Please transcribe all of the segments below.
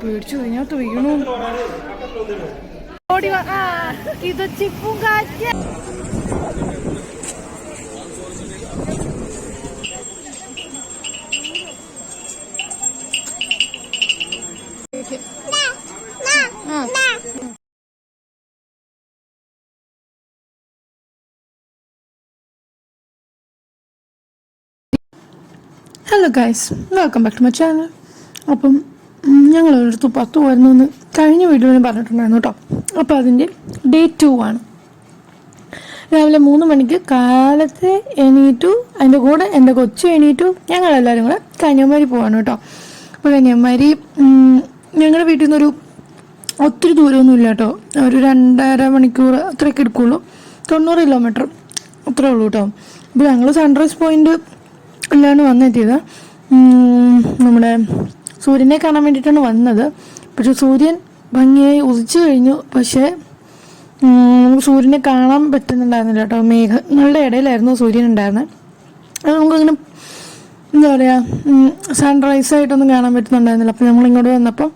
പേടിച്ചു. ഞാൻ വീണു ഇത് ചിപ്പും കാറ്റ്. ആ. Hello guys welcome back to my channel അപ്പം ഞങ്ങൾ ഒരിടത്ത് പത്ത് പോയിരുന്നു എന്ന് കഴിഞ്ഞ വീഡിയോയിൽ പറഞ്ഞിട്ടുണ്ടായിരുന്നു കേട്ടോ. അപ്പോൾ അതിന്റെ ഡേ ടു ആണ്. രാവിലെ മൂന്ന് മണിക്ക് കാലത്തെ എണീറ്റു അതിന്റെ കൂടെ എന്റെ കൊച്ചു എണീറ്റു. ഞങ്ങളെല്ലാവരും കൂടെ കന്യാകുമാരി പോവാണ് കേട്ടോ. അപ്പോൾ കന്യാകുമാരി ഞങ്ങളുടെ വീട്ടിൽ നിന്നൊരു ഒത്തിരി ദൂരമൊന്നും ഇല്ല കേട്ടോ. ഒരു രണ്ടര മണിക്കൂർ അത്രയൊക്കെ എടുക്കുള്ളൂ. തൊണ്ണൂറ് കിലോമീറ്റർ അത്രേ ഉള്ളൂ കേട്ടോ. അപ്പോൾ ഞങ്ങൾ സൺറൈസ് പോയിന്റ് എല്ലാം വന്നെത്തിയത്. നമ്മുടെ സൂര്യനെ കാണാൻ വേണ്ടിയിട്ടാണ് വന്നത്. പക്ഷെ സൂര്യൻ ഭംഗിയായി ഉദിച്ചു കഴിഞ്ഞു. പക്ഷേ നമുക്ക് സൂര്യനെ കാണാൻ പറ്റുന്നുണ്ടായിരുന്നില്ല കേട്ടോ. മേഘങ്ങളുടെ ഇടയിലായിരുന്നു സൂര്യൻ ഉണ്ടായിരുന്നത്. അത് നമുക്കങ്ങനെ എന്താ പറയുക സൺറൈസ് ആയിട്ടൊന്നും കാണാൻ പറ്റുന്നുണ്ടായിരുന്നില്ല. അപ്പോൾ നമ്മൾ ഇങ്ങോട്ട് വന്നപ്പോൾ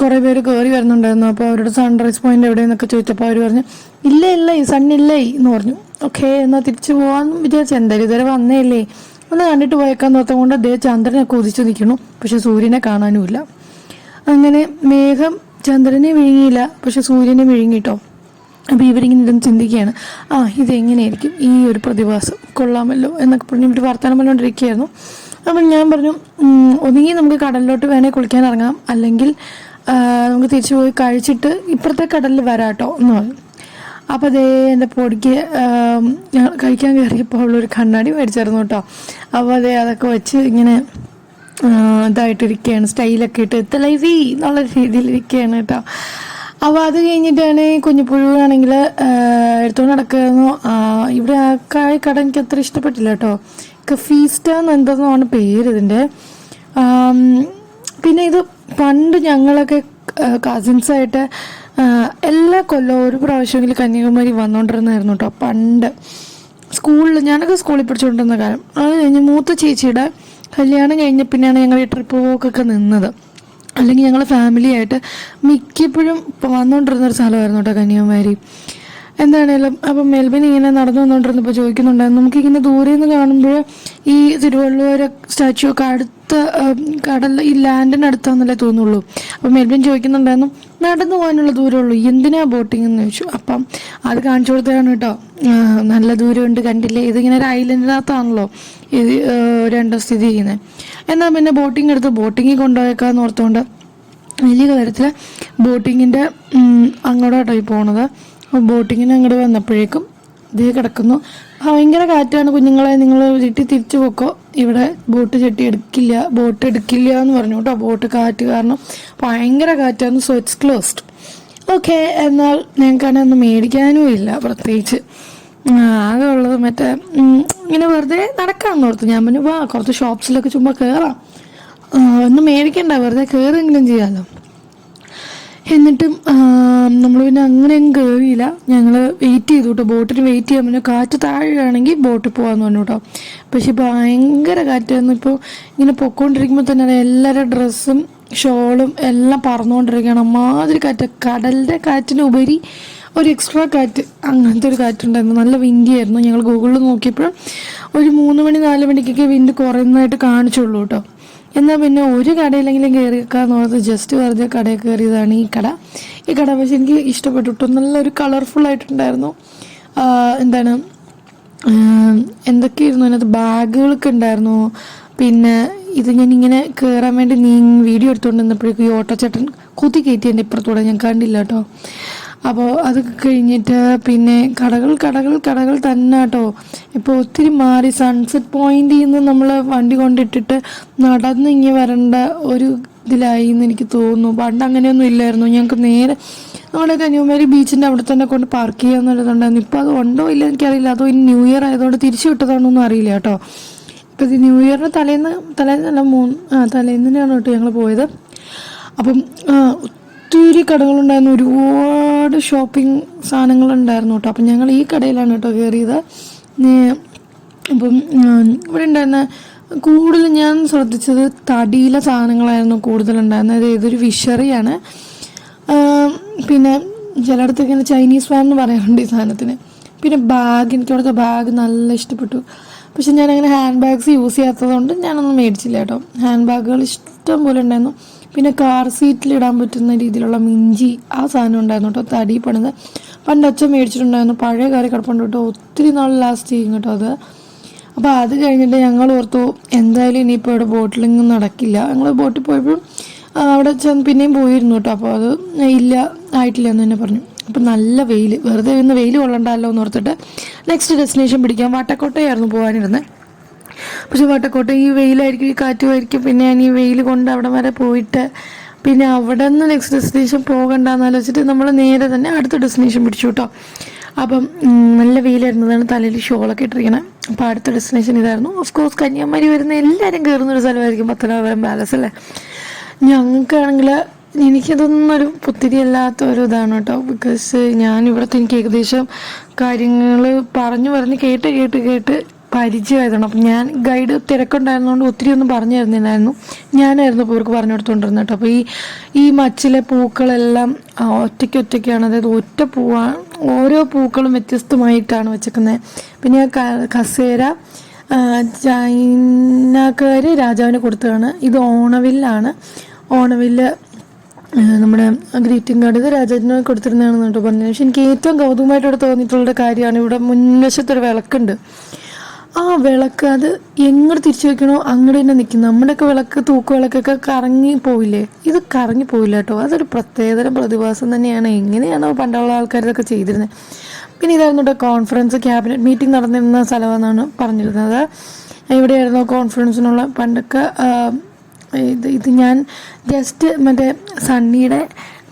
കുറേ പേര് കയറി വരുന്നുണ്ടായിരുന്നു. അപ്പോൾ അവരുടെ സൺറൈസ് പോയിന്റ് എവിടെയെന്നൊക്കെ ചോദിച്ചപ്പോൾ അവർ പറഞ്ഞു ഇല്ല ഇല്ല ഈ ഇല്ല എന്ന് പറഞ്ഞു. ഓക്കെ എന്നാൽ തിരിച്ചു പോകാൻ വിചാരിച്ചു. എന്തായാലും ഇതുവരെ വന്നേ ഇല്ലേ ഒന്ന് കണ്ടിട്ട് പോയേക്കാൻ ഓർത്തം കൊണ്ട് അദ്ദേഹം ചന്ദ്രനെ ഉദിച്ചു നിൽക്കുന്നു പക്ഷെ സൂര്യനെ കാണാനുമില്ല. അങ്ങനെ മേഘം ചന്ദ്രനെ വിഴുങ്ങിയില്ല. പക്ഷെ സൂര്യനെ വിഴുങ്ങിട്ടോ? അപ്പോൾ ഇവരിങ്ങനെ ഇരുന്ന് ചിന്തിക്കുകയാണ്. ആ ഇതെങ്ങനെയായിരിക്കും ഈ ഒരു പ്രതിഭാസം? കൊള്ളാമല്ലോ എന്നൊക്കെ പറഞ്ഞ് ഇവർ വർത്തമാനം പറഞ്ഞുകൊണ്ടിരിക്കുകയായിരുന്നു അപ്പം ഞാൻ പറഞ്ഞു ഒന്നുകിൽ നമുക്ക് കടലിലോട്ട് വേണേൽ കുളിക്കാൻ ഇറങ്ങാം. അല്ലെങ്കിൽ നമുക്ക് തിരിച്ചു പോയി കഴിച്ചിട്ട് ഇപ്പുറത്തെ കടലിൽ വരാട്ടോ എന്ന് പറഞ്ഞു. അപ്പോൾ അതേ എന്റെ പൊടിക്ക് ഞങ്ങൾ കഴിക്കാൻ കയറിയപ്പോൾ ഉള്ളൊരു കണ്ണാടി മേടിച്ചായിരുന്നു കേട്ടോ അപ്പോൾ അതേ അതൊക്കെ വെച്ച് ഇങ്ങനെ ഇതായിട്ടിരിക്കുകയാണ്. സ്റ്റൈലൊക്കെ ഇട്ട് തലൈവി എന്നുള്ള രീതിയിലിരിക്കുകയാണ് കേട്ടോ അപ്പോൾ അത് കഴിഞ്ഞിട്ടാണ് കുഞ്ഞിപ്പുഴുവാണെങ്കിൽ എടുത്തുകൊണ്ട് നടക്കുന്നു ആ, ഇവിടെ ആ കായ് കട എനിക്ക് അത്ര ഇഷ്ടപ്പെട്ടില്ല കേട്ടോ കഫീസ്റ്റ ആണ് പേര് ഇതിന്റെ പിന്നെ ഇത് പണ്ട് ഞങ്ങളൊക്കെ കസിൻസായിട്ട് എല്ലാ കൊല്ലവും ഒരു പ്രാവശ്യമെങ്കിലും കന്യാകുമാരി വന്നുകൊണ്ടിരുന്നായിരുന്നു കേട്ടോ പണ്ട്. സ്കൂളിൽ ഞാനൊക്കെ സ്കൂളിൽ പഠിച്ചുകൊണ്ടിരുന്ന കാലം. അത് കഴിഞ്ഞ് മൂത്ത ചേച്ചിയുടെ കല്യാണം കഴിഞ്ഞ പിന്നെയാണ് ഞങ്ങൾ ഈ ട്രിപ്പ് പോക്കൊക്കെ നിന്നത്. അല്ലെങ്കിൽ ഞങ്ങൾ ഫാമിലിയായിട്ട് മിക്കപ്പോഴും വന്നുകൊണ്ടിരുന്ന ഒരു സ്ഥലമായിരുന്നു കേട്ടോ കന്യാകുമാരി. എന്താണേലും അപ്പം മെൽബിൻ ഇങ്ങനെ നടന്നു വന്നുകൊണ്ടിരുന്നപ്പോൾ ചോദിക്കുന്നുണ്ടായിരുന്നു നമുക്കിങ്ങനെ ദൂരെ നിന്ന് കാണുമ്പോൾ ഈ തിരുവള്ളുവര സ്റ്റാച്ചു ഒക്കെ അടുത്ത കടൽ ഈ ലാൻഡിന് അടുത്താന്നല്ലേ തോന്നുള്ളൂ? അപ്പം മെൽബിൻ ചോദിക്കുന്നുണ്ടായിരുന്നു നടന്നു പോകാനുള്ള ദൂരമുള്ളൂ എന്തിനാ ബോട്ടിംഗ് എന്ന് ചോദിച്ചു. അപ്പം അത് കാണിച്ചു കൊടുത്തതാണ് കേട്ടോ. നല്ല ദൂരമുണ്ട് കണ്ടില്ലേ ഇതിങ്ങനെ ഒരു ഐലൻഡിനകത്താണല്ലോ ഇത് രണ്ടോ സ്ഥിതി ചെയ്യുന്നത് എന്നാൽ പിന്നെ ബോട്ടിംഗ് എടുത്ത് ബോട്ടിങ്ങിൽ കൊണ്ടുപോയേക്കാന്ന് ഓർത്തുകൊണ്ട് വലിയ കാര്യത്തിൽ ബോട്ടിങ്ങിന്റെ അങ്ങോട്ടാട്ടോ പോണത്. ബോട്ടിങ്ങിന് അങ്ങോട്ട് വന്നപ്പോഴേക്കും ഇതേ കിടക്കുന്നു. ഭയങ്കര കാറ്റാണ് കുഞ്ഞുങ്ങളെ നിങ്ങൾ വീട്ടിൽ തിരിച്ചു പോക്കോ. ഇവിടെ ബോട്ട് ചെട്ടി എടുക്കില്ല ബോട്ട് എടുക്കില്ല എന്ന് പറഞ്ഞു കേട്ടോ. ബോട്ട് കാറ്റ് കാരണം ഭയങ്കര കാറ്റാണ് സോ ഇറ്റ്സ് ക്ലോസ്ഡ് ഓക്കെ എന്നാൽ ഞങ്ങൾക്കാണെങ്കിൽ ഒന്നും മേടിക്കാനും ഇല്ല പ്രത്യേകിച്ച്. ആകെ ഉള്ളത് മറ്റേ ഇങ്ങനെ വെറുതെ നടക്കാമെന്ന് ഓർത്തു. ഞാൻ പറഞ്ഞു വാ കുറച്ച് ഷോപ്സിലൊക്കെ ചുമ്മാ കയറാം ഒന്ന് മേടിക്കണ്ട വെറുതെ കയറെങ്കിലും ചെയ്യാമല്ലോ എന്നിട്ടും നമ്മൾ പിന്നെ അങ്ങനെ അങ്ങ് കയറിയില്ല ഞങ്ങൾ വെയിറ്റ് ചെയ്തു കേട്ടോ ബോട്ടിന് വെയിറ്റ് ചെയ്യാൻ പിന്നെ കാറ്റ് താഴെയാണെങ്കിൽ ബോട്ടിൽ പോകാമെന്ന് പറഞ്ഞു കേട്ടോ പക്ഷെ ഭയങ്കര കാറ്റായിരുന്നു. ഇപ്പോൾ ഇങ്ങനെ പൊക്കോണ്ടിരിക്കുമ്പോൾ തന്നെ എല്ലാവരുടെ ഡ്രസ്സും ഷോളും എല്ലാം പറന്നുകൊണ്ടിരിക്കുകയാണ് അമ്മാതിരി കാറ്റ്. കടലിന്റെ കാറ്റിനുപരി ഒരു എക്സ്ട്രാ കാറ്റ്. അങ്ങനത്തെ ഒരു കാറ്റുണ്ടായിരുന്നു. നല്ല വിൻഡിയായിരുന്നു ഞങ്ങൾ ഗൂഗിളിൽ നോക്കിയപ്പോൾ ഒരു മൂന്ന് മണി നാല് മണിക്കൊക്കെ വിൻഡ് കുറയുന്നതായിട്ട് കാണിച്ചുള്ളൂ കേട്ടോ എന്നാൽ പിന്നെ ഒരു കടയിലെങ്കിലും കയറിയേക്കാന്ന് ഓർത്ത് ജസ്റ്റ് വെറുതെ കടയിൽ കയറിയതാണ് ഈ കട. ഈ കട പക്ഷെ എനിക്ക് ഇഷ്ടപ്പെട്ടു കേട്ടോ നല്ലൊരു കളർഫുൾ ആയിട്ടുണ്ടായിരുന്നു. എന്താണ്? എന്തൊക്കെയായിരുന്നു അതിനകത്ത്? ബാഗുകളൊക്കെ ഉണ്ടായിരുന്നു. പിന്നെ ഇത് ഞാൻ ഇങ്ങനെ കയറാൻ വേണ്ടി നീ വീഡിയോ എടുത്തുകൊണ്ട് നിന്നപ്പോഴേക്കും ഈ ഓട്ടോച്ചേട്ടൻ കുത്തി കയറ്റി എന്റെ ഇപ്പുറത്തൂടെ ഞാൻ കണ്ടില്ല കേട്ടോ അപ്പോൾ അത് കഴിഞ്ഞിട്ട് പിന്നെ കടകൾ കടകൾ കടകൾ തന്നെ കേട്ടോ ഇപ്പോൾ ഒത്തിരി മാറി സൺസെറ്റ് പോയിന്റിൽ നിന്ന് നമ്മൾ വണ്ടി കൊണ്ടിട്ടിട്ട് നടന്ന് ഇങ്ങനെ വരേണ്ട ഒരു ഇതിലായി എന്ന് എനിക്ക് തോന്നുന്നു. പണ്ട് അങ്ങനെയൊന്നും ഇല്ലായിരുന്നു. ഞങ്ങൾക്ക് നേരെ നമ്മുടെ കന്യാകുമാരി ബീച്ചിന്റെ അവിടെ തന്നെ കൊണ്ട് പാർക്ക് ചെയ്യാന്നുള്ളതുണ്ടായിരുന്നു. ഇപ്പോൾ അത് ഉണ്ടോ ഇല്ല എനിക്കറിയില്ല. അതോ ഇനി ന്യൂ ഇയർ ആയതുകൊണ്ട് തിരിച്ചു വിട്ടതാണോന്നും അറിയില്ല കേട്ടോ ഇപ്പോൾ ഇത് ന്യൂ ഇയറിന് തലേന്ന് തലേന്ന് തലേന്നല്ല മൂന്ന് ആ തലേന്നിനാണ് കേട്ടോ ഞങ്ങൾ പോയത്. അപ്പം ഒത്തിരി കടകളുണ്ടായിരുന്നു. ഒരുപാട് ഷോപ്പിംഗ് സാധനങ്ങളുണ്ടായിരുന്നു കേട്ടോ. അപ്പം ഞങ്ങൾ ഈ കടയിലാണ് കേട്ടോ കയറിയത്. അപ്പം ഇവിടെ ഉണ്ടായിരുന്ന കൂടുതൽ ഞാൻ ശ്രദ്ധിച്ചത് തടിയിലെ സാധനങ്ങളായിരുന്നു കൂടുതലുണ്ടായിരുന്നത്. ഇതൊരു വിഷറിയാണ് പിന്നെ ചിലയിടത്തൊക്കെ ഇങ്ങനെ ചൈനീസ് ഫാൻ എന്ന് പറയാറുണ്ട് ഈ സാധനത്തിന്. പിന്നെ ബാഗ് എനിക്ക് അവിടുത്തെ ബാഗ് നല്ല ഇഷ്ടപ്പെട്ടു. പക്ഷെ ഞാൻ അങ്ങനെ ഹാൻഡ് ബാഗ്സ് യൂസ് ചെയ്യാത്തത് കൊണ്ട് ഞാനൊന്നും മേടിച്ചില്ല കേട്ടോ. ഹാൻഡ് ബാഗുകൾ ഇഷ്ടം പോലെ ഉണ്ടായിരുന്നു. പിന്നെ കാർ സീറ്റിലിടാൻ പറ്റുന്ന രീതിയിലുള്ള മിഞ്ചി ആ സാധനം ഉണ്ടായിരുന്നു കേട്ടോ. തടി പണിത്. പണ്ട് അച്ഛൻ മേടിച്ചിട്ടുണ്ടായിരുന്നു. പഴയ കാര്യം കിടപ്പുണ്ട് കേട്ടോ. ഒത്തിരി നാൾ ലാസ്റ്റ് ചെയ്യും കേട്ടോ അത്. അപ്പോൾ അത് കഴിഞ്ഞിട്ട് ഞങ്ങൾ ഓർത്തു എന്തായാലും ഇനിയിപ്പോൾ ഇവിടെ ബോട്ടിലിങ് നടക്കില്ല. ഞങ്ങൾ ബോട്ടിൽ പോയപ്പോഴും അവിടെ ചെന്ന് പിന്നെയും പോയിരുന്നു കേട്ടോ. അപ്പോൾ അത് ഇല്ല ആയിട്ടില്ല എന്ന് തന്നെ പറഞ്ഞു. അപ്പം നല്ല വെയിൽ വെറുതെ ഇന്ന് വെയിൽ കൊള്ളണ്ടല്ലോ എന്ന് ഓർത്തിട്ട് നെക്സ്റ്റ് ഡെസ്റ്റിനേഷൻ പിടിക്കാൻ വാട്ടക്കോട്ടയായിരുന്നു പോകാനിരുന്നത് പക്ഷെ വട്ടക്കോട്ട ഈ വെയിലായിരിക്കും ഈ കാറ്റുമായിരിക്കും. പിന്നെ ഞാൻ ഈ വെയിൽ കൊണ്ട് അവിടെ വരെ പോയിട്ട് പിന്നെ അവിടെ നിന്ന് നെക്സ്റ്റ് ഡെസ്റ്റിനേഷൻ പോകണ്ടെന്ന് ആലോചിച്ചിട്ട് നമ്മൾ നേരെ തന്നെ അടുത്ത ഡെസ്റ്റിനേഷൻ പിടിച്ചു കേട്ടോ അപ്പം നല്ല വെയിലായിരുന്നതാണ് തലയിൽ ഷോളൊക്കെ ഇട്ടിരിക്കണേ. അപ്പോൾ അടുത്ത ഡെസ്റ്റിനേഷൻ ഇതായിരുന്നു. ഓഫ് കോഴ്സ് കന്യാകുമാരി വരുന്ന എല്ലാവരും കയറുന്ന ഒരു സ്ഥലമായിരിക്കും പത്തനാപുരം പാലസ് അല്ലേ? ഞങ്ങൾക്കാണെങ്കിൽ എനിക്കതൊന്നും ഒരു പുത്തിരി അല്ലാത്ത ഒരു ഇതാണ് കേട്ടോ ബിക്കോസ് ഞാൻ ഇവിടുത്തെ എനിക്ക് ഏകദേശം കാര്യങ്ങൾ പറഞ്ഞു പറഞ്ഞ് കേട്ട് കേട്ട് കേട്ട് പരിചയമായതാണ്. അപ്പം ഞാൻ ഗൈഡ് തിരക്കുണ്ടായിരുന്നതുകൊണ്ട് ഒത്തിരി ഒന്നും പറഞ്ഞു തരുന്നില്ലായിരുന്നു ഞാനായിരുന്നു ഇപ്പോൾ ഇവർക്ക് പറഞ്ഞു കൊടുത്തുകൊണ്ടിരുന്നത് കേട്ടോ. അപ്പോൾ ഈ ഈ മച്ചിലെ പൂക്കളെല്ലാം ഒറ്റയ്ക്ക് ഒറ്റയ്ക്കാണ് അതായത് ഒറ്റ പൂവാണ് ഓരോ പൂക്കളും വ്യത്യസ്തമായിട്ടാണ് വെച്ചേക്കുന്നത്. പിന്നെ ആ കസേര ചൈനക്കാർ രാജാവിന് കൊടുത്തതാണ്. ഇത് ഓണവില്ലാണ്. ഓണവില്ല് നമ്മുടെ ഗ്രീറ്റിംഗ് കാർഡ് ഇത് രാജാവിന് കൊടുത്തിരുന്നതാണെന്ന് കേട്ടോ പറഞ്ഞത്. പക്ഷെ എനിക്ക് ഏറ്റവും കൗതുകമായിട്ട് ഇവിടെ തോന്നിയിട്ടുള്ള കാര്യമാണ്. ഇവിടെ മുൻവശത്തൊരു വിളക്കുണ്ട്. ആ വിളക്ക് അത് എങ്ങനെ തിരിച്ചു വെക്കണോ അങ്ങനെ തന്നെ നിൽക്കും നമ്മുടെയൊക്കെ വിളക്ക് തൂക്ക് വിളക്കൊക്കെ കറങ്ങി പോയില്ലേ? ഇത് കറങ്ങി പോയില്ല കേട്ടോ. അതൊരു പ്രത്യേകതരം പ്രതിഭാസം തന്നെയാണ്. എങ്ങനെയാണോ പണ്ടുള്ള ആൾക്കാരൊക്കെ ചെയ്തിരുന്നത് പിന്നെ ഇതായിരുന്നു കേട്ടോ കോൺഫറൻസ് ക്യാബിനറ്റ് മീറ്റിംഗ് നടന്നിരുന്ന സ്ഥലമെന്നാണ് പറഞ്ഞിരുന്നത്. എവിടെയായിരുന്നു കോൺഫറൻസിനുള്ള പണ്ടൊക്കെ ഇത് ഇത് ഞാൻ ജസ്റ്റ് മറ്റേ സണ്ണിയുടെ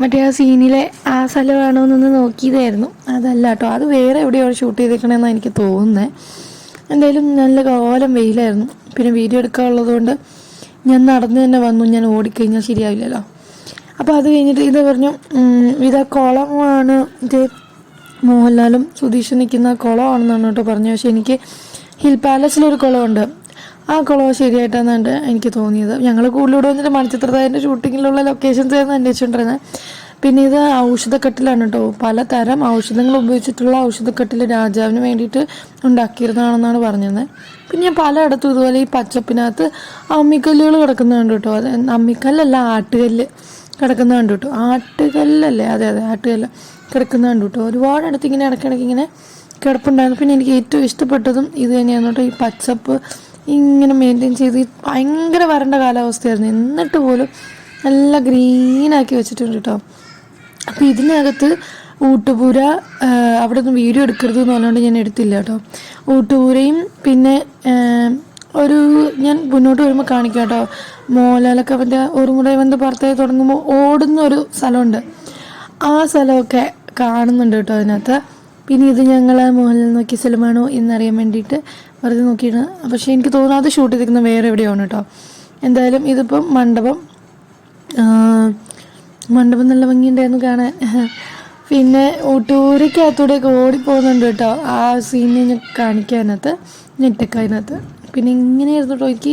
മറ്റേ ആ സീനിലെ ആ സ്ഥലമാണോ എന്നൊന്ന് നോക്കിയതായിരുന്നു. അതല്ല കേട്ടോ അത് വേറെ എവിടെയോ ഷൂട്ട് ചെയ്തേക്കണമെന്നാണ് എനിക്ക് തോന്നുന്നത് എന്തായാലും നല്ല കോലം വെയിലായിരുന്നു. പിന്നെ വീഡിയോ എടുക്കാനുള്ളത് കൊണ്ട് ഞാൻ നടന്നു തന്നെ വന്നു. ഞാൻ ഓടിക്കഴിഞ്ഞാൽ ശരിയാവില്ലല്ലോ. അപ്പോൾ അത് കഴിഞ്ഞിട്ട് ഇത് പറഞ്ഞു ഇത് കുളമാണ്. ഇത് മോഹൻലാലും സുധീഷും നിൽക്കുന്ന കുളമാണെന്നാണ് കേട്ടോ പറഞ്ഞത്. പക്ഷെ എനിക്ക് ഹിൽ പാലസിലൊരു കുളമുണ്ട്. ആ കുളം ശരിയായിട്ടാണ് എനിക്ക് തോന്നിയത്. ഞങ്ങൾ കൂടുതലൂടെ വന്നിട്ട് മണിച്ചിത്രതായന്റെ ഷൂട്ടിങ്ങിലുള്ള ലൊക്കേഷൻസ് ആയിരുന്നു അന്വേഷിച്ചുകൊണ്ടിരുന്നത് പിന്നെ ഇത് ഔഷധക്കെട്ടിലാണ് കേട്ടോ പലതരം ഔഷധങ്ങൾ ഉപയോഗിച്ചിട്ടുള്ള ഔഷധക്കെട്ടിൽ രാജാവിന് വേണ്ടിയിട്ട് ഉണ്ടാക്കിയിരുന്നതാണെന്നാണ് പറഞ്ഞത് പിന്നെ ഞാൻ പലയിടത്തും ഇതുപോലെ ഈ പച്ചപ്പിനകത്ത് അമ്മിക്കല്ലുകൾ കിടക്കുന്നുണ്ട് കേട്ടോ അത് അമ്മിക്കല്ലല്ല ആട്ടുകല്ല് കിടക്കുന്ന കണ്ടു കേട്ടോ ആട്ടുകല്ലല്ലേ? അതെ അതെ ആട്ടുകല്ല് കിടക്കുന്ന കണ്ടു കേട്ടോ ഒരുപാടിടത്ത് ഇങ്ങനെ ഇടയ്ക്കിടയ്ക്ക് ഇങ്ങനെ കിടപ്പുണ്ടായിരുന്നു. പിന്നെ എനിക്ക് ഏറ്റവും ഇഷ്ടപ്പെട്ടതും ഇത് തന്നെയാണ് കേട്ടോ ഈ പച്ചപ്പ് ഇങ്ങനെ മെയിന്റെയിൻ ചെയ്ത് ഭയങ്കര വരണ്ട കാലാവസ്ഥയായിരുന്നു. എന്നിട്ട് പോലും നല്ല ഗ്രീനാക്കി വെച്ചിട്ടുണ്ട് കേട്ടോ അപ്പോൾ ഇതിനകത്ത് ഊട്ടുപൂര അവിടെ നിന്ന് വീഡിയോ എടുക്കരുത് എന്ന് പറഞ്ഞുകൊണ്ട് ഞാൻ എടുത്തില്ല കേട്ടോ. ഊട്ടുപൂരയും പിന്നെ ഒരു ഞാൻ മുന്നോട്ട് വരുമ്പോൾ കാണിക്കാം കേട്ടോ. മോഹൻലാലൊക്കെ അവന്റെ ഒരു മുறை വന്ന് പുറത്തേക്ക് തുടങ്ങുമ്പോൾ ഓടുന്ന ഒരു സ്ഥലമുണ്ട്. ആ സ്ഥലമൊക്കെ കാണുന്നുണ്ട് കേട്ടോ അതിനകത്ത്. പിന്നെ ഇത് ഞങ്ങൾ മോഹൻലാൽ നോക്കിയ സ്ഥലമാണോ എന്നറിയാൻ വേണ്ടിയിട്ട് വെറുതെ നോക്കിയിരുന്നു പക്ഷേ എനിക്ക് തോന്നുന്നു അത് ഷൂട്ട് ചെയ്തിരിക്കുന്നത് വേറെ എവിടെയാണ് കേട്ടോ. എന്തായാലും ഇതിപ്പം മണ്ഡപം മണ്ഡപം നല്ല ഭംഗിയുണ്ടായിരുന്നു കാണാൻ. പിന്നെ ഊട്ടൂരക്കകത്തൂടെയൊക്കെ ഓടിപ്പോകുന്നുണ്ട് കേട്ടോ. ആ സീൻ ഞാൻ കാണിക്കാനകത്ത് നെറ്റൊക്കെ അതിനകത്ത് പിന്നെ ഇങ്ങനെയായിരുന്നു കേട്ടോ. എനിക്ക്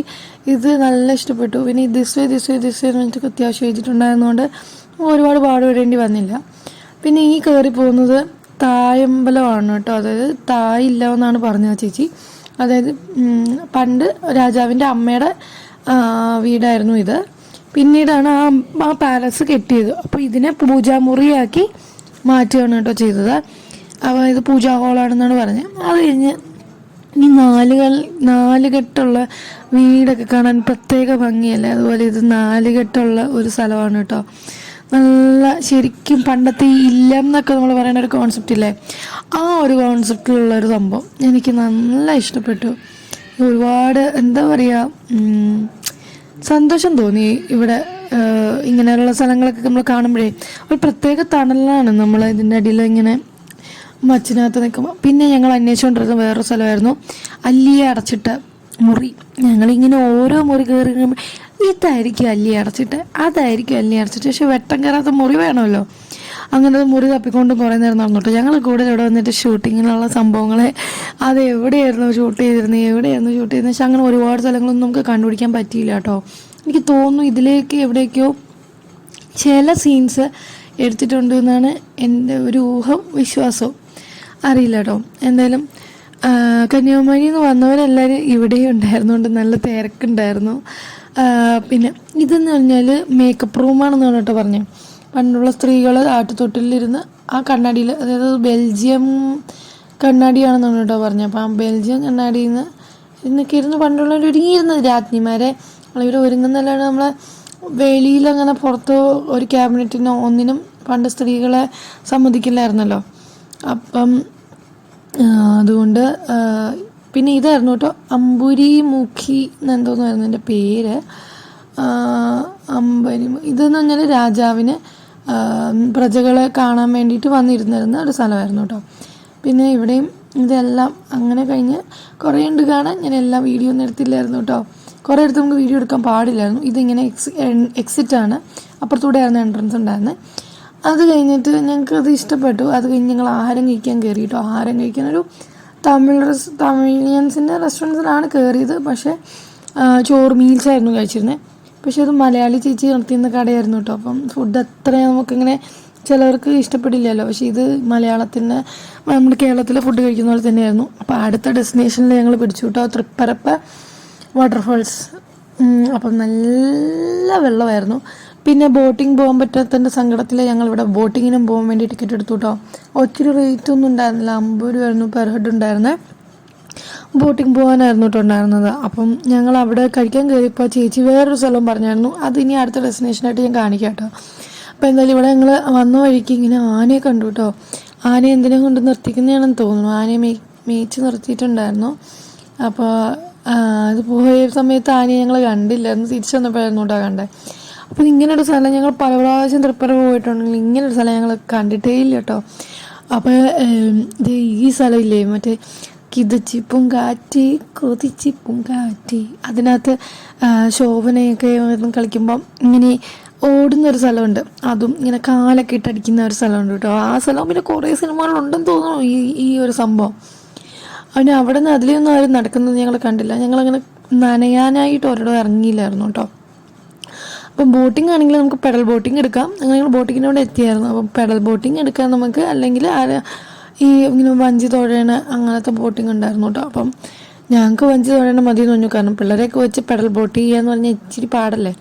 ഇത് നല്ല ഇഷ്ടപ്പെട്ടു. പിന്നെ this way this way this way എന്ന് വെച്ചിട്ട് അത്യാവശ്യം എഴുതിയിട്ടുണ്ടായിരുന്നതുകൊണ്ട് ഒരുപാട് പാടുപെടേണ്ടി വന്നില്ല. പിന്നെ ഈ കയറി പോകുന്നത് തായമ്പലമാണ് കേട്ടോ. അതായത് തായില്ല എന്നാണ് പറഞ്ഞത് ചേച്ചി. അതായത് പണ്ട് രാജാവിന്റെ അമ്മയുടെ വീടായിരുന്നു ഇത്. പിന്നീടാണ് ആ ആ പാലസ് കെട്ടിയത്. അപ്പോൾ ഇതിനെ പൂജാമുറിയാക്കി മാറ്റുകയാണ് കേട്ടോ ചെയ്തത്. അപ്പോൾ ഇത് പൂജാ ഹോളാണെന്നാണ് പറഞ്ഞത്. അത് കഴിഞ്ഞ് ഈ നാലുകൾ നാലുകെട്ടുള്ള വീടൊക്കെ കാണാൻ പ്രത്യേക ഭംഗിയല്ലേ? അതുപോലെ ഇത് നാലുകെട്ടുള്ള ഒരു സ്ഥലമാണ് കേട്ടോ. നല്ല ശരിക്കും പണ്ടത്തെ ഈ ഇല്ലം എന്നൊക്കെ നമ്മൾ പറയുന്ന ഒരു കോൺസെപ്റ്റ് ഇല്ലേ? ആ ഒരു കോൺസെപ്റ്റിലുള്ള ഒരു സംഭവം എനിക്ക് നല്ല ഇഷ്ടപ്പെട്ടു. ഒരുപാട് എന്താ പറയുക സന്തോഷം തോന്നി ഇവിടെ ഇങ്ങനെയുള്ള സ്ഥലങ്ങളൊക്കെ നമ്മൾ കാണുമ്പോഴേ. ഒരു പ്രത്യേക തണലാണ് നമ്മൾ ഇതിന്റെ അടിയിൽ ഇങ്ങനെ മച്ചിനകത്ത് നിൽക്കുമ്പോൾ പിന്നെ ഞങ്ങൾ അന്വേഷിച്ചുകൊണ്ടിരുന്ന വേറൊരു സ്ഥലമായിരുന്നു. അല്ലിയെ അടച്ചിട്ട് മുറി. ഞങ്ങളിങ്ങനെ ഓരോ മുറി കയറി ഇതായിരിക്കും അല്ലി അടച്ചിട്ട് അതായിരിക്കും അല്ലി അടച്ചിട്ട്. പക്ഷെ വെട്ടം കയറാത്ത മുറി വേണമല്ലോ. അങ്ങനെ അത് മുറി തപ്പിക്കൊണ്ട് കുറേ നേരം നടന്നിട്ട് ഞങ്ങൾ കൂടെ ഇവിടെ വന്നിട്ട് ഷൂട്ടിങ്ങിനുള്ള സംഭവങ്ങളെ അത് എവിടെയായിരുന്നു ഷൂട്ട് ചെയ്തിരുന്നത് എവിടെയായിരുന്നു ഷൂട്ട് ചെയ്തിരുന്നത് പക്ഷെ അങ്ങനെ ഒരുപാട് സ്ഥലങ്ങളൊന്നും നമുക്ക് കണ്ടുപിടിക്കാൻ പറ്റിയില്ല കേട്ടോ എനിക്ക് തോന്നുന്നു ഇതിലേക്ക് എവിടേക്കോ ചില സീൻസ് എടുത്തിട്ടുണ്ട് എന്നാണ് എന്റെ ഒരു ഊഹം വിശ്വാസവും അറിയില്ല കേട്ടോ എന്തായാലും കന്യാകുമാരി എന്ന് വന്നവരെല്ലാവരും ഇവിടെയും ഉണ്ടായിരുന്നുകൊണ്ട് നല്ല തിരക്കുണ്ടായിരുന്നു. പിന്നെ ഇതെന്ന് പറഞ്ഞാൽ മേക്കപ്പ് റൂമാണെന്നാണ് കേട്ടോ പറഞ്ഞു പണ്ടുള്ള സ്ത്രീകൾ ആട്ടുതൊട്ടിലിരുന്ന് ആ കണ്ണാടിയിൽ അതായത് ബെൽജിയം കണ്ണാടിയാണെന്നാണ് കേട്ടോ പറഞ്ഞത് അപ്പം ആ ബെൽജിയം കണ്ണാടിയിൽ നിന്ന് ഇന്നൊക്കെ ഇരുന്ന് പണ്ടുള്ളവർ ഒരുങ്ങിയിരുന്നത് രാജ്ഞിമാരെ. ഇവർ ഒരുങ്ങുന്നല്ലാണ്ട് നമ്മളെ വെളിയിൽ അങ്ങനെ പുറത്ത് ഒരു ക്യാബിനറ്റിനോ ഒന്നിനും പണ്ട് സ്ത്രീകളെ സമ്മതിക്കില്ലായിരുന്നല്ലോ. അപ്പം അതുകൊണ്ട് പിന്നെ ഇതായിരുന്നു കേട്ടോ അമ്പുരി മുഖി എന്നെന്തോന്നായിരുന്നു എന്റെ പേര്. അമ്പരി ഇതെന്ന് പറഞ്ഞാൽ രാജാവിന് പ്രജകളെ കാണാൻ വേണ്ടിയിട്ട് വന്നിരുന്നിരുന്ന ഒരു സ്ഥലമായിരുന്നു കേട്ടോ പിന്നെ ഇവിടെയും ഇതെല്ലാം അങ്ങനെ കഴിഞ്ഞ് കുറേ ഉണ്ട് കാണാൻ. ഞാൻ എല്ലാ വീഡിയോ ഒന്നും എടുത്തില്ലായിരുന്നു കേട്ടോ കുറേ അടുത്ത് നമുക്ക് വീഡിയോ എടുക്കാൻ പാടില്ലായിരുന്നു. ഇതിങ്ങനെ എക്സ് എക്സിറ്റ് ആണ്. അപ്പുറത്തൂടെ ആയിരുന്നു എൻട്രൻസ് ഉണ്ടായിരുന്നത് അത് കഴിഞ്ഞിട്ട് ഞങ്ങൾക്ക് അത് ഇഷ്ടപ്പെട്ടു. അത് കഴിഞ്ഞ് ഞങ്ങൾ ആഹാരം കഴിക്കാൻ കയറി കേട്ടോ ആഹാരം കഴിക്കാൻ ഒരു തമിഴ് റെസ് തമിഴിയൻസിന്റെ റെസ്റ്റോറന്റ്സിലാണ് കയറിയത് പക്ഷേ ചോറ് മീൽസായിരുന്നു കഴിച്ചിരുന്നത് പക്ഷേ അത് മലയാളി ചേച്ചി നടത്തിയിരുന്ന കടയായിരുന്നു കേട്ടോ. അപ്പം ഫുഡ് അത്ര നമുക്കിങ്ങനെ ചിലവർക്ക് ഇഷ്ടപ്പെടില്ലല്ലോ. പക്ഷേ ഇത് മലയാളത്തിന്റെ നമ്മുടെ കേരളത്തിലെ ഫുഡ് കഴിക്കുന്ന പോലെ തന്നെയായിരുന്നു. അപ്പോൾ അടുത്ത ഡെസ്റ്റിനേഷനിൽ ഞങ്ങൾ പിടിച്ചു കേട്ടോ. തൃപ്പരപ്പ വാട്ടർഫാൾസ് അപ്പം നല്ല വെള്ളമായിരുന്നു. പിന്നെ ബോട്ടിംഗ് പോകാൻ പറ്റാത്തതിന്റെ സങ്കടത്തിൽ ഞങ്ങൾ ഇവിടെ ബോട്ടിങ്ങിനും പോകാൻ വേണ്ടി ടിക്കറ്റ് എടുത്തു കേട്ടോ. ഒത്തിരി റേറ്റ് ഒന്നും ഉണ്ടായിരുന്നില്ല. അമ്പത് രൂപയായിരുന്നു പെർ ഹെഡ് ഉണ്ടായിരുന്നത് ബോട്ടിംഗ് പോകാനായിരുന്നു കേട്ടോണ്ടായിരുന്നത് അപ്പം ഞങ്ങൾ അവിടെ കഴിക്കാൻ കയറിയപ്പോൾ ചേച്ചി വേറൊരു സ്ഥലം പറഞ്ഞായിരുന്നു. അത് ഇനി അടുത്ത ഡെസ്റ്റിനേഷനായിട്ട് ഞാൻ കാണിക്കാം കേട്ടോ. അപ്പോൾ എന്തായാലും ഇവിടെ ഞങ്ങൾ വന്ന വഴിക്ക് ഇങ്ങനെ ആനയെ കണ്ടു കേട്ടോ. ആന എന്തിനെ കൊണ്ട് നിർത്തിക്കുന്നതാണെന്ന് തോന്നുന്നു. ആനയെ മേ മേച്ച് നിർത്തിയിട്ടുണ്ടായിരുന്നു. അപ്പോൾ അത് പോയ സമയത്ത് ആനയെ ഞങ്ങൾ കണ്ടില്ലായിരുന്നു തിരിച്ചു വന്നപ്പോഴായിരുന്നു കേട്ടോ കണ്ടത് അപ്പോൾ ഇങ്ങനൊരു സ്ഥലം ഞങ്ങൾ പല പ്രാവശ്യം തൃപ്പര പോയിട്ടുണ്ടെങ്കിൽ ഇങ്ങനൊരു സ്ഥലം ഞങ്ങൾ കണ്ടിട്ടേ ഇല്ല കേട്ടോ. അപ്പോൾ ഈ സ്ഥലമില്ലേ മറ്റേ കിതച്ചിപ്പും കാറ്റി കൊതിച്ചിപ്പും കാറ്റി അതിനകത്ത് ശോഭനയൊക്കെ കളിക്കുമ്പം ഇങ്ങനെ ഓടുന്ന ഒരു സ്ഥലമുണ്ട്. അതും ഇങ്ങനെ കാലൊക്കെ ഇട്ടടിക്കുന്ന ഒരു സ്ഥലമുണ്ട് കേട്ടോ. ആ സ്ഥലം പിന്നെ കുറേ സിനിമകളുണ്ടെന്ന് തോന്നുന്നു ഈ ഈ ഒരു സംഭവം. അതിന് അവിടെ നിന്ന് അതിലൊന്നും ആരും നടക്കുന്നത് ഞങ്ങൾ കണ്ടില്ല. ഞങ്ങളങ്ങനെ നനയാനായിട്ട് ഒരിടം ഇറങ്ങിയില്ലായിരുന്നു കേട്ടോ. അപ്പം ബോട്ടിംഗ് ആണെങ്കിൽ നമുക്ക് പെഡൽ ബോട്ടിംഗ് എടുക്കാം. അങ്ങനെ ഞങ്ങൾ ബോട്ടിങ്ങിനോട് എത്തിയായിരുന്നു. അപ്പം പെഡൽ ബോട്ടിംഗ് എടുക്കാം നമുക്ക് അല്ലെങ്കിൽ ഈ ഇങ്ങനെ വഞ്ചി തുഴയണ അങ്ങനത്തെ ബോട്ടിംഗ് ഉണ്ടായിരുന്നു കേട്ടോ അപ്പം ഞങ്ങൾക്ക് വഞ്ചി തുഴയണ മതി എന്ന് പറഞ്ഞു. കാരണം പിള്ളേരെയൊക്കെ വെച്ച് പെഡൽ ബോട്ട് ചെയ്യാന്ന് പറഞ്ഞാൽ ഇച്ചിരി പാടല്ലേ.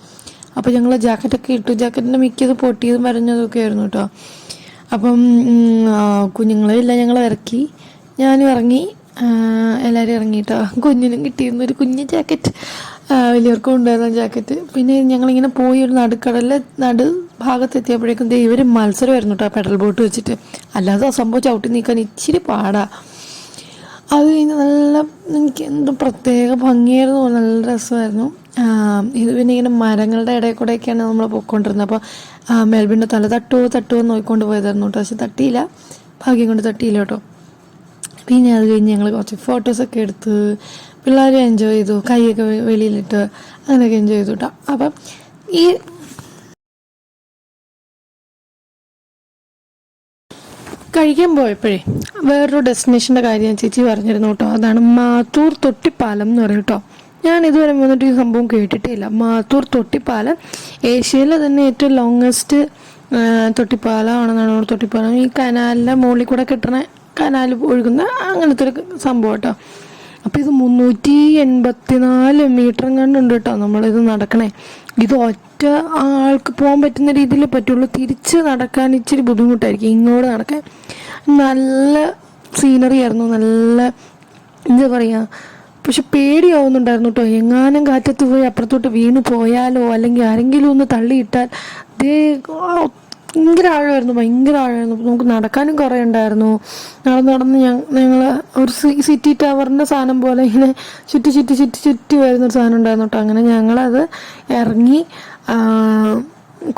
അപ്പോൾ ഞങ്ങൾ ജാക്കറ്റൊക്കെ ഇട്ടു. ജാക്കറ്റിന്റെ മിക്കത് പൊട്ടിയതും വരഞ്ഞതൊക്കെ ആയിരുന്നു കേട്ടോ അപ്പം കുഞ്ഞുങ്ങളില്ല ഞങ്ങൾ ഇറക്കി. ഞാനും ഇറങ്ങി. എല്ലാവരും ഇറങ്ങിയിട്ടോ കുഞ്ഞിനും കിട്ടിയിരുന്നു ഒരു കുഞ്ഞ് ജാക്കറ്റ് വലിയവർക്കും ഉണ്ടായിരുന്ന ജാക്കറ്റ്. പിന്നെ ഞങ്ങളിങ്ങനെ പോയി ഒരു നടുക്കടലിലെ നടു ഭാഗത്തെത്തിയപ്പോഴേക്കും ദേ ഇവർ മത്സരമായിരുന്നു കേട്ടോ പെഡൽ ബോട്ട് വെച്ചിട്ട്. അല്ലാതെ ആ സംഭവം ചവിട്ടി നീക്കാൻ ഇച്ചിരി പാടാ. അത് കഴിഞ്ഞ് നല്ല എനിക്ക് എന്തോ പ്രത്യേക ഭംഗിയായിരുന്നു. നല്ല രസമായിരുന്നു. ഇത് പിന്നെ ഇങ്ങനെ മരങ്ങളുടെ ഇടയിൽ കൂടെയൊക്കെയാണ് നമ്മൾ പോയിക്കൊണ്ടിരുന്നത് അപ്പോൾ മെൽബിന്റെ തല തട്ടുമോ എന്ന് നോക്കിക്കൊണ്ട് പോയതായിരുന്നു കേട്ടോ പക്ഷെ തട്ടിയില്ല. ഭാഗ്യം കൊണ്ട് തട്ടിയില്ല കേട്ടോ പിന്നെ അത് കഴിഞ്ഞ് ഞങ്ങൾ കുറച്ച് ഫോട്ടോസൊക്കെ എടുത്ത് പിള്ളേർ എൻജോയ് ചെയ്തു കൈയൊക്കെ വെളിയിലിട്ട് അങ്ങനെയൊക്കെ എൻജോയ് ചെയ്തു കേട്ടോ അപ്പം ഈ കഴിക്കാൻ പോയപ്പോഴേ വേറൊരു ഡെസ്റ്റിനേഷന്റെ കാര്യം ചേച്ചി പറഞ്ഞിരുന്നു കേട്ടോ അതാണ് മാത്തൂർ തൊട്ടിപ്പാലം എന്ന് പറയും കേട്ടോ ഞാൻ ഇതുവരെ വന്നിട്ട് ഈ സംഭവം കേട്ടിട്ടില്ല മാത്തൂർ തൊട്ടിപ്പാലം ഏഷ്യയിലെ തന്നെ ഏറ്റവും ലോങ്ങസ്റ്റ് തൊട്ടിപ്പാലമാണെന്നാണ് തൊട്ടിപ്പാലം. ഈ കനാലിന്റെ മുകളിൽ കൂടെ കിട്ടണ കനാൽ ഒഴുകുന്ന അങ്ങനത്തെ ഒരു സംഭവം കേട്ടോ അപ്പോൾ ഇത് മുന്നൂറ്റി എൺപത്തിനാല് മീറ്റർ കണ്ടുണ്ട് കേട്ടോ നമ്മളിത് നടക്കണേ. ഇത് ഒറ്റ ആൾക്ക് പോകാൻ പറ്റുന്ന രീതിയിൽ പറ്റുള്ളൂ. തിരിച്ച് നടക്കാൻ ഇച്ചിരി ബുദ്ധിമുട്ടായിരിക്കും. ഇങ്ങോട്ട് നടക്കാൻ നല്ല സീനറി ആയിരുന്നു. നല്ല എന്താ പറയുക പക്ഷെ പേടിയാവുന്നുണ്ടായിരുന്നു കേട്ടോ. എങ്ങാനും കാറ്റത്ത് പോയി അപ്പുറത്തോട്ട് വീണ് പോയാലോ അല്ലെങ്കിൽ ആരെങ്കിലും ഒന്ന് തള്ളിയിട്ടാൽ ദേ ഭയങ്കര ആഴമായിരുന്നു ഭയങ്കര ആഴമായിരുന്നു. നമുക്ക് നടക്കാനും കുറേ ഉണ്ടായിരുന്നു. നടന്ന് നടന്ന് ഞങ്ങൾ ഒരു സിറ്റി ടവറിന്റെ സാധനം പോലെ ഇങ്ങനെ ചുറ്റി ചുറ്റി ചുറ്റി ചുറ്റി വരുന്നൊരു സാധനം ഉണ്ടായിരുന്നു കേട്ടോ. അങ്ങനെ ഞങ്ങളത് ഇറങ്ങി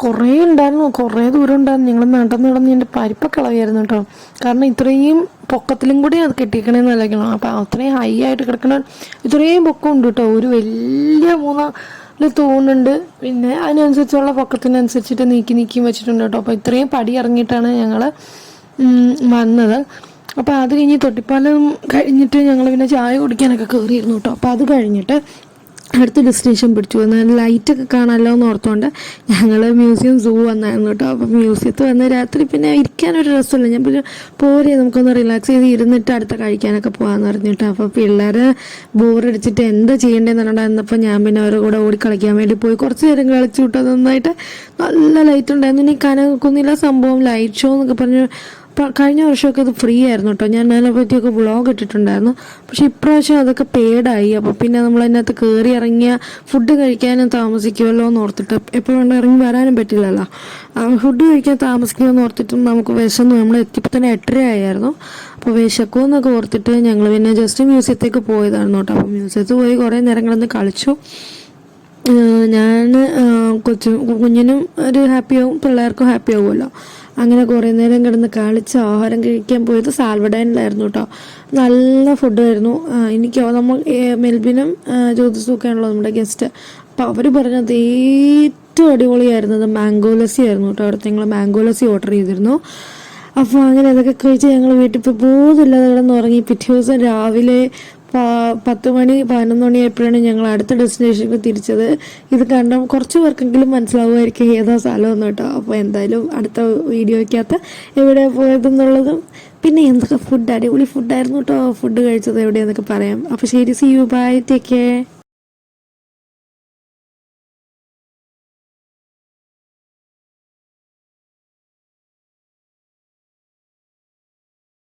കുറേ ഉണ്ടായിരുന്നു കുറേ ദൂരം ഉണ്ടായിരുന്നു. ഞങ്ങൾ നടന്ന് നടന്ന് എന്റെ പരിപ്പൊക്കെ ഇളവിയായിരുന്നു കേട്ടോ. കാരണം ഇത്രയും പൊക്കത്തിലും കൂടി അത് കെട്ടിക്കണേന്ന് അല്ലെങ്കിൽ അപ്പം അത്രയും ഹൈ ആയിട്ട് കിടക്കണ ഇത്രയും പൊക്കം ഉണ്ട് കേട്ടോ. ഒരു വലിയ മൂന്നാൽ തൂണുണ്ട് പിന്നെ അതിനനുസരിച്ചുള്ള പൊക്കത്തിനനുസരിച്ചിട്ട് നീക്കി നീക്കി വെച്ചിട്ടുണ്ട് കേട്ടോ അപ്പോൾ ഇത്രയും പടി ഇറങ്ങിയിട്ടാണ് ഞങ്ങൾ വന്നത്. അപ്പോൾ അത് കഴിഞ്ഞ് തൊട്ടിപ്പാലം കഴിഞ്ഞിട്ട് ഞങ്ങൾ പിന്നെ ചായ കുടിക്കാനൊക്കെ കയറിയിരുന്നു കേട്ടോ അപ്പോൾ അത് കഴിഞ്ഞിട്ട് അടുത്ത ഡെസ്റ്റിനേഷൻ പിടിച്ചു. എന്നാൽ ലൈറ്റൊക്കെ കാണാമല്ലോ എന്ന് ഓർത്തുകൊണ്ട് ഞങ്ങൾ മ്യൂസിയം സൂ വന്നായിരുന്നു കേട്ടോ അപ്പോൾ മ്യൂസിയത്തിൽ വന്ന രാത്രി പിന്നെ ഇരിക്കാനൊരു രസമില്ല ഞാൻ പിന്നെ പോരെ നമുക്കൊന്ന് റിലാക്സ് ചെയ്ത് ഇരുന്നിട്ട് അടുത്ത കഴിക്കാനൊക്കെ പോകാമെന്ന് പറഞ്ഞിട്ട് അപ്പോൾ പിള്ളേർ ബോറടിച്ചിട്ട് എന്താ ചെയ്യേണ്ടതെന്ന് പറഞ്ഞിട്ടുണ്ടായിരുന്നപ്പോൾ ഞാൻ പിന്നെ അവരുടെ കൂടെ ഓടി കളിക്കാൻ വേണ്ടി പോയി. കുറച്ച് നേരം കളിച്ചു വിട്ടു നന്നായിട്ട് നല്ല ലൈറ്റ് ഉണ്ടായിരുന്നു. ഇനി കനക്കുന്നില്ല സംഭവം ലൈറ്റ് ഷോ എന്നൊക്കെ പറഞ്ഞ് കഴിഞ്ഞ വർഷമൊക്കെ ഇത് ഫ്രീ ആയിരുന്നു കേട്ടോ. ഞാൻ അതിനെ പറ്റിയൊക്കെ വ്ളോഗ് ഇട്ടിട്ടുണ്ടായിരുന്നു. പക്ഷെ ഇപ്രാവശ്യം അതൊക്കെ പേഡായി അപ്പോൾ പിന്നെ നമ്മൾ അതിനകത്ത് കയറി ഇറങ്ങിയ ഫുഡ് കഴിക്കാനും താമസിക്കുമല്ലോ എന്ന് ഓർത്തിട്ട് എപ്പോഴും ഇറങ്ങി വരാനും പറ്റില്ലല്ലോ. ഫുഡ് കഴിക്കാൻ താമസിക്കുമെന്ന് ഓർത്തിട്ടും നമുക്ക് വിശന്നു. നമ്മൾ എത്തിയപ്പോൾ തന്നെ എട്ടര ആയിരുന്നു അപ്പോൾ വിശക്കുമെന്നൊക്കെ ഓർത്തിട്ട് ഞങ്ങൾ പിന്നെ ജസ്റ്റ് മ്യൂസിയത്തേക്ക് പോയതായിരുന്നു കേട്ടോ. അപ്പോൾ മ്യൂസിയത്തിൽ പോയി കുറേ നേരം കിടന്ന് കളിച്ചു. ഞാൻ കൊച്ചു കുഞ്ഞിനും ഒരു ഹാപ്പിയാവും പിള്ളേർക്കും ഹാപ്പി ആവുമല്ലോ. അങ്ങനെ കുറേ നേരം കിടന്ന് കളിച്ച് ആഹാരം കഴിക്കാൻ പോയത് സാൽവഡാനിലായിരുന്നു കേട്ടോ. നല്ല ഫുഡായിരുന്നു എനിക്ക് നമ്മൾ മെൽബിനും ജ്യോതിസുമൊക്കെയാണല്ലോ നമ്മുടെ ഗസ്റ്റ് അപ്പോൾ അവർ പറഞ്ഞത് ഏറ്റവും അടിപൊളിയായിരുന്നത് മാംഗോ ലസ്സി ആയിരുന്നു കേട്ടോ. അവിടുത്തെ ഞങ്ങൾ മാംഗോ ലസ്സി ഓർഡർ ചെയ്തിരുന്നു. അപ്പോൾ അങ്ങനെ അതൊക്കെ കഴിച്ച് ഞങ്ങൾ വീട്ടിൽ പോയി ബോധമില്ലാതെ കിടന്ന് ഉറങ്ങി പിറ്റേ ദിവസം രാവിലെ പത്ത് മണി പതിനൊന്ന് മണി ആയപ്പോഴാണ് ഞങ്ങൾ അടുത്ത ഡെസ്റ്റിനേഷനിൽ തിരിച്ചത്. ഇത് കണ്ട കുറച്ച് പേർക്കെങ്കിലും മനസ്സിലാവുമായിരിക്കും ഏതാ സ്ഥലമെന്ന് കേട്ടോ. അപ്പോൾ എന്തായാലും അടുത്ത വീഡിയോയ്ക്കകത്ത് എവിടെ പോയതെന്നുള്ളതും പിന്നെ എന്തൊക്കെ ഫുഡ് അടിപൊളി ഫുഡായിരുന്നു കേട്ടോ. ഫുഡ് കഴിച്ചത് എവിടെയെന്നൊക്കെ പറയാം. അപ്പോൾ ശരി see you bye take care